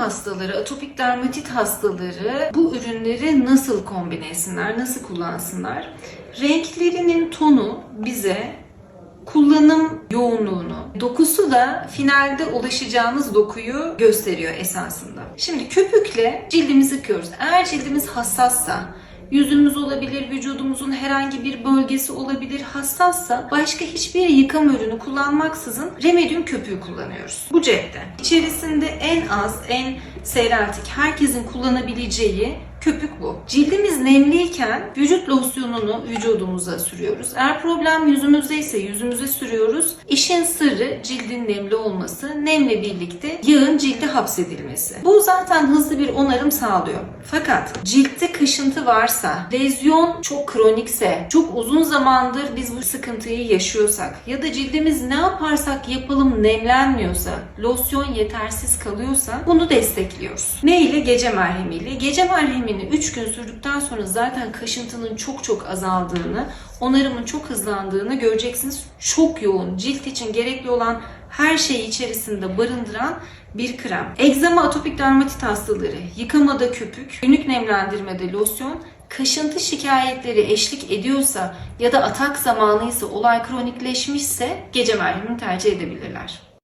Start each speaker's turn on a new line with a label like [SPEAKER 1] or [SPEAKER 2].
[SPEAKER 1] Hastaları, atopik dermatit hastaları bu ürünleri nasıl kombine etsinler, nasıl kullansınlar? Renklerinin tonu bize kullanım yoğunluğunu, dokusu da finalde ulaşacağımız dokuyu gösteriyor esasında. Şimdi köpükle cildimizi yıkıyoruz. Eğer cildimiz hassassa, yüzümüz olabilir, vücudumuzun herhangi bir bölgesi olabilir hassassa başka hiçbir yıkama ürünü kullanmaksızın Remedium köpüğü kullanıyoruz. Bu cepte. İçerisinde en az, en seyreltik, herkesin kullanabileceği köpük bu. Cildimiz nemliyken vücut losyonunu vücudumuza sürüyoruz. Eğer problem yüzümüzde ise yüzümüze sürüyoruz. İşin sırrı cildin nemli olması, nemle birlikte yağın cilde hapsedilmesi. Bu zaten hızlı bir onarım sağlıyor. Fakat ciltte kaşıntı varsa, lezyon çok kronikse, çok uzun zamandır biz bu sıkıntıyı yaşıyorsak ya da cildimiz ne yaparsak yapalım nemlenmiyorsa, losyon yetersiz kalıyorsa bunu destekliyoruz. Ne ile? Gece merhemiyle. Gece merhemini 3 gün sürdükten sonra zaten kaşıntının çok çok azaldığını, onarımın çok hızlandığını göreceksiniz. Çok yoğun, cilt için gerekli olan her şeyi içerisinde barındıran bir krem. Egzama atopik dermatit hastaları, yıkamada köpük, günlük nemlendirmede losyon, kaşıntı şikayetleri eşlik ediyorsa ya da atak zamanıysa olay kronikleşmişse gece merhemini tercih edebilirler.